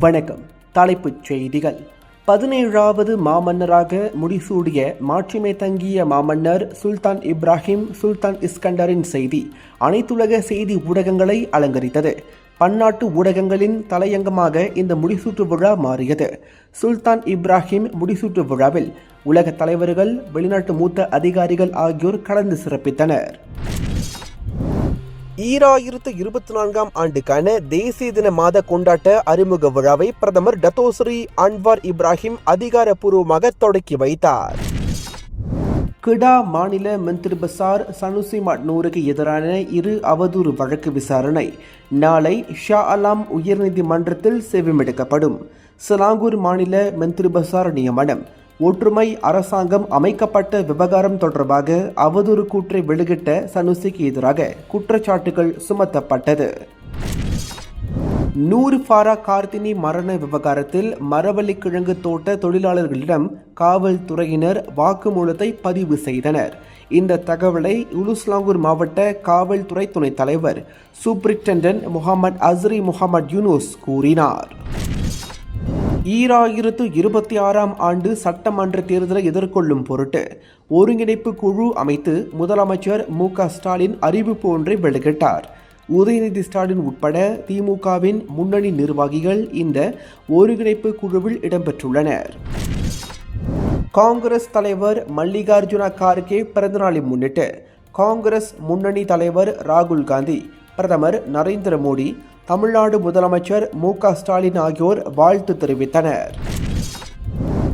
வணக்கம். தலைப்புச் செய்திகள். பதினேழாவது மாமன்னராக முடிசூடிய மாட்சிமை தங்கிய மாமன்னர் சுல்தான் இப்ராஹிம் சுல்தான் இஸ்கண்டரின் செய்தி அனைத்துலக செய்தி ஊடகங்களை அலங்கரித்தது. பன்னாட்டு ஊடகங்களின் தலையங்கமாக இந்த முடிசூட்டு விழா மாறியது. சுல்தான் இப்ராஹிம் முடிசூட்டு விழாவில் உலக தலைவர்கள் வெளிநாட்டு மூத்த அதிகாரிகள் ஆகியோர் கலந்து சிறப்பித்தனர். ஈராயிரத்து இருபத்தி நான்காம் ஆண்டுக்கான தேசிய தின மாத கொண்டாட்ட அறிமுக விழாவை பிரதமர் டத்தோஸ்ரீ அன்வார் இப்ராஹிம் அதிகாரப்பூர்வமாக தொடக்கி வைத்தார். கிடா மாநில மந்திரி பசார் சனுசி மட்னூருக்கு எதிரான இரு அவதூறு வழக்கு விசாரணை நாளை ஷா அலாம் உயர்நீதிமன்றத்தில் செவிமெடுக்கப்படும். சிலாங்கூர் மாநில மந்திரி பசார் நியமனம். ஒற்றுமை அரசாங்கம் அமைக்கப்பட்ட விவகாரம் தொடர்பாக அவதூறு கூற்றை வெளியிட்ட சனுசிக்கு எதிராக குற்றச்சாட்டுகள் சுமத்தப்பட்டது. நூறு ஃபாரா கார்த்தினி மரண விவகாரத்தில் மரவள்ளிக்கிழங்கு தோட்ட தொழிலாளர்களிடம் காவல்துறையினர் வாக்குமூலத்தை பதிவு செய்தனர். இந்த தகவலை உலுஸ்லாங்கூர் மாவட்ட காவல்துறை துணைத் தலைவர் சூப்பரிண்டென்டன்ட் முகமது அஸ்ரி முகமது யூனூஸ் கூறினார். ஈராயிரத்து இருபத்தி ஆறாம் ஆண்டு சட்டமன்ற தேர்தலை எதிர்கொள்ளும் பொருட்டு ஒருங்கிணைப்பு குழு அமைத்து முதலமைச்சர் மு க ஸ்டாலின் அறிவிப்பு ஒன்றை வெளியிட்டார். உதயநிதி ஸ்டாலின் உட்பட திமுகவின் முன்னணி நிர்வாகிகள் இந்த ஒருங்கிணைப்பு குழுவில் இடம்பெற்றுள்ளனர். காங்கிரஸ் தலைவர் மல்லிகார்ஜுன கார்கே பிறந்தநாளை முன்னிட்டு காங்கிரஸ் முன்னணி தலைவர் ராகுல் காந்தி பிரதமர் நரேந்திர மோடி தமிழ்நாடு முதலமைச்சர் மு க ஸ்டாலின் ஆகியோர் வாழ்த்து தெரிவித்தனர்.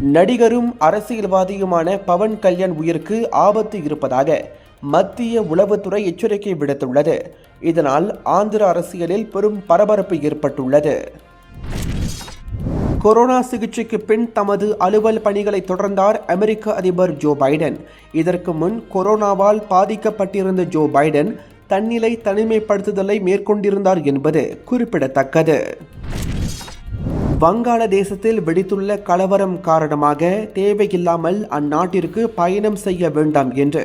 நடிகரும் அரசியல்வாதியுமான பவன் கல்யாண் உயிருக்கு ஆபத்து இருப்பதாக மத்திய உளவுத்துறை எச்சரிக்கை விடுத்துள்ளது. இதனால் ஆந்திர அரசியலில் பெரும் பரபரப்பு ஏற்பட்டுள்ளது. கொரோனா சிகிச்சைக்கு பின் தமது அலுவல் பணிகளை தொடர்ந்தார் அமெரிக்க அதிபர் ஜோ பைடன். இதற்கு முன் கொரோனாவால் பாதிக்கப்பட்டிருந்த ஜோ பைடன் தன்னிலை தனிமைப்படுத்துதலை மேற்கொண்டிருந்தார் என்பது குறிப்பிடத்தக்கது. வங்காளதேசத்தில் வெடித்துள்ள கலவரம் காரணமாக தேவையில்லாமல் அந்நாட்டிற்கு பயணம் செய்ய வேண்டாம் என்று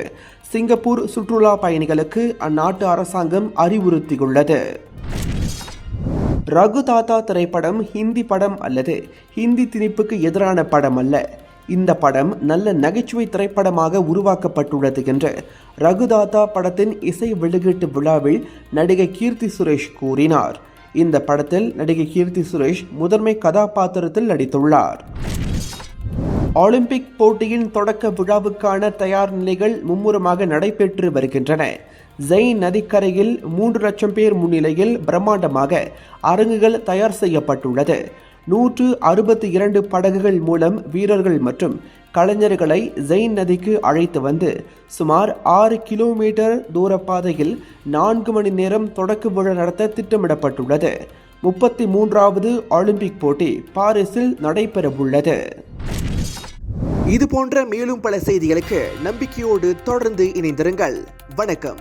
சிங்கப்பூர் சுற்றுலா பயணிகளுக்கு அந்நாட்டு அரசாங்கம் அறிவுறுத்தியுள்ளது. ரகு தாத்தா திரைப்படம் ஹிந்தி படம் அல்லது ஹிந்தி திணிப்புக்கு எதிரான படம் அல்ல இந்த படம் நல்ல நகைச்சுவை திரைப்படமாக உருவாக்கப்பட்டுள்ளது என்று ரகுதாத்தா படத்தின் இசை வெளியீட்டு விழாவில் நடிகை கீர்த்தி சுரேஷ் கூறினார். இந்த படத்தில் நடிகை கீர்த்தி சுரேஷ் முதன்மை கதாபாத்திரத்தில் நடித்துள்ளார். ஒலிம்பிக் போட்டியின் தொடக்க விழாவுக்கான தயார் நிலைகள் மும்முரமாக நடைபெற்று வருகின்றன. ஜெயின் நதிக்கரையில் மூன்று லட்சம் பேர் முன்னிலையில் பிரம்மாண்டமாக அரங்குகள் தயார் செய்யப்பட்டுள்ளது. நூற்று அறுபத்தி இரண்டு படகுகள் மூலம் வீரர்கள் மற்றும் கலைஞர்களை ஜெயின் நதிக்கு அழைத்து வந்து சுமார் ஆறு கிலோமீட்டர் தூர பாதையில் நான்கு மணி நேரம் தொடக்க விழா நடத்த திட்டமிடப்பட்டுள்ளது. முப்பத்தி மூன்றாவது ஒலிம்பிக் போட்டி பாரிஸில் நடைபெறவுள்ளது. இது போன்ற மேலும் பல செய்திகளுக்கு நம்பிக்கையோடு தொடர்ந்து இணைந்திருங்கள். வணக்கம்.